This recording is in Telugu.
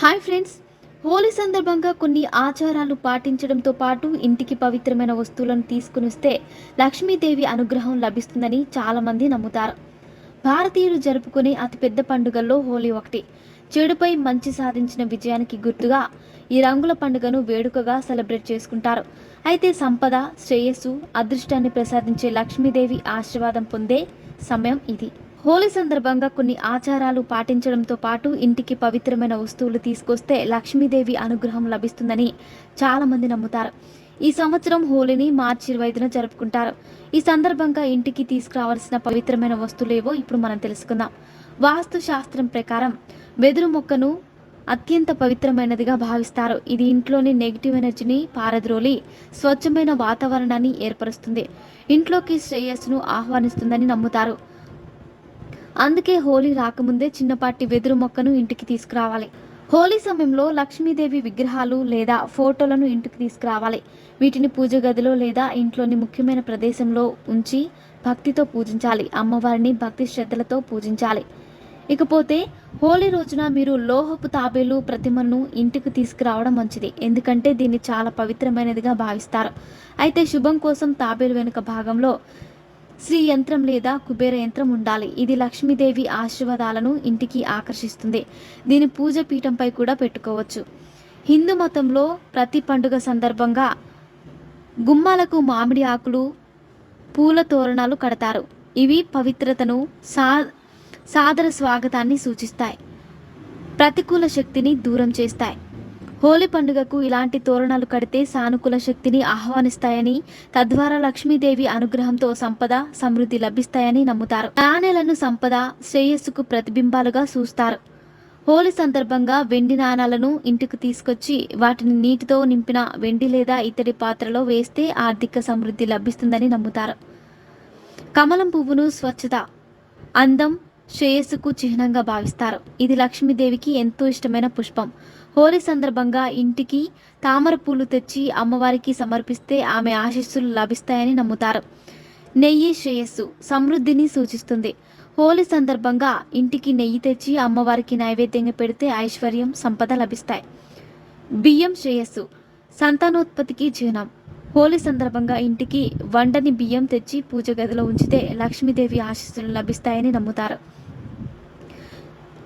Hi friends. హోలీ సందర్భంగా కొన్ని ఆచారాలు పాటించడంతో పాటు ఇంటికి పవిత్రమైన వస్తువులను తీసుకుని వస్తే లక్ష్మీదేవి అనుగ్రహం లభిస్తుందని చాలామంది నమ్ముతారు. భారతీయులు జరుపుకునే అతిపెద్ద పండుగల్లో హోలీ ఒకటి. చెడుపై మంచి సాధించిన విజయానికి గుర్తుగా ఈ రంగుల పండుగను వేడుకగా సెలబ్రేట్ చేసుకుంటారు. అయితే సంపద శ్రేయస్సు అదృష్టాన్ని ప్రసాదించే లక్ష్మీదేవి ఆశీర్వాదం పొందే సమయం ఇది. హోలీ సందర్భంగా కొన్ని ఆచారాలు పాటించడంతో పాటు ఇంటికి పవిత్రమైన వస్తువులు తీసుకొస్తే లక్ష్మీదేవి అనుగ్రహం లభిస్తుందని చాలామంది నమ్ముతారు. ఈ సంవత్సరం హోలీని మార్చి ఇరవై ఐదున జరుపుకుంటారు. ఈ సందర్భంగా ఇంటికి తీసుకురావాల్సిన పవిత్రమైన వస్తువులేవో ఇప్పుడు మనం తెలుసుకుందాం. వాస్తు శాస్త్రం ప్రకారం వెదురు మొక్కను అత్యంత పవిత్రమైనదిగా భావిస్తారు. ఇది ఇంట్లోని నెగిటివ్ ఎనర్జీని పారద్రోలి స్వచ్ఛమైన వాతావరణాన్ని ఏర్పరుస్తుంది. ఇంట్లోకి శ్రేయస్సును ఆహ్వానిస్తుందని నమ్ముతారు. అందుకే హోలీ రాకముందే చిన్నపాటి వెదురు మొక్కను ఇంటికి తీసుకురావాలి. హోలీ సమయంలో లక్ష్మీదేవి విగ్రహాలు లేదా ఫోటోలను ఇంటికి తీసుకురావాలి. వీటిని పూజ గదిలో లేదా ఇంట్లోని ముఖ్యమైన ప్రదేశంలో ఉంచి భక్తితో పూజించాలి. అమ్మవారిని భక్తి శ్రద్ధలతో పూజించాలి. ఇకపోతే హోలీ రోజున మీరు లోహపు తాబేలు ప్రతిమను ఇంటికి తీసుకురావడం మంచిది. ఎందుకంటే దీన్ని చాలా పవిత్రమైనదిగా భావిస్తారు. అయితే శుభం కోసం తాబేలు వెనుక భాగంలో శ్రీ యంత్రం లేదా కుబేర యంత్రం ఉండాలి. ఇది లక్ష్మీదేవి ఆశీర్వాదాలను ఇంటికి ఆకర్షిస్తుంది. దీని పూజ పీఠంపై కూడా పెట్టుకోవచ్చు. హిందూ మతంలో ప్రతి పండుగ సందర్భంగా గుమ్మాలకు మామిడి ఆకులు పూల తోరణాలు కడతారు. ఇవి పవిత్రతను సా సాదర స్వాగతాన్ని సూచిస్తాయి. ప్రతికూల శక్తిని దూరం చేస్తాయి. హోలీ పండుగకు ఇలాంటి తోరణాలు కడితే సానుకూల శక్తిని ఆహ్వానిస్తాయని తద్వారా లక్ష్మీదేవి అనుగ్రహంతో సంపద సమృద్ధి లభిస్తాయని నమ్ముతారు. నాణేలను సంపద శ్రేయస్సుకు ప్రతిబింబాలుగా చూస్తారు. హోలీ సందర్భంగా వెండి నాణాలను ఇంటికి తీసుకొచ్చి వాటిని నీటితో నింపిన వెండి లేదా ఇతడి పాత్రలో వేస్తే ఆర్థిక సమృద్ధి లభిస్తుందని నమ్ముతారు. కమలం పువ్వును స్వచ్ఛత అందం శ్రేయస్సుకు చిహ్నంగా భావిస్తారు. ఇది లక్ష్మీదేవికి ఎంతో ఇష్టమైన పుష్పం. హోలీ సందర్భంగా ఇంటికి తామర పూలు తెచ్చి అమ్మవారికి సమర్పిస్తే ఆమె ఆశీస్సులు లభిస్తాయని నమ్ముతారు. నెయ్యి శ్రేయస్సు సమృద్ధిని సూచిస్తుంది. హోలీ సందర్భంగా ఇంటికి నెయ్యి తెచ్చి అమ్మవారికి నైవేద్యంగా పెడితే ఐశ్వర్యం సంపద లభిస్తాయి. బియ్యం శ్రేయస్సు సంతానోత్పత్తికి జీవనం. హోలీ సందర్భంగా ఇంటికి వండని బియ్యం తెచ్చి పూజ గదిలో ఉంచితే లక్ష్మీదేవి ఆశీస్సులు లభిస్తాయని నమ్ముతారు.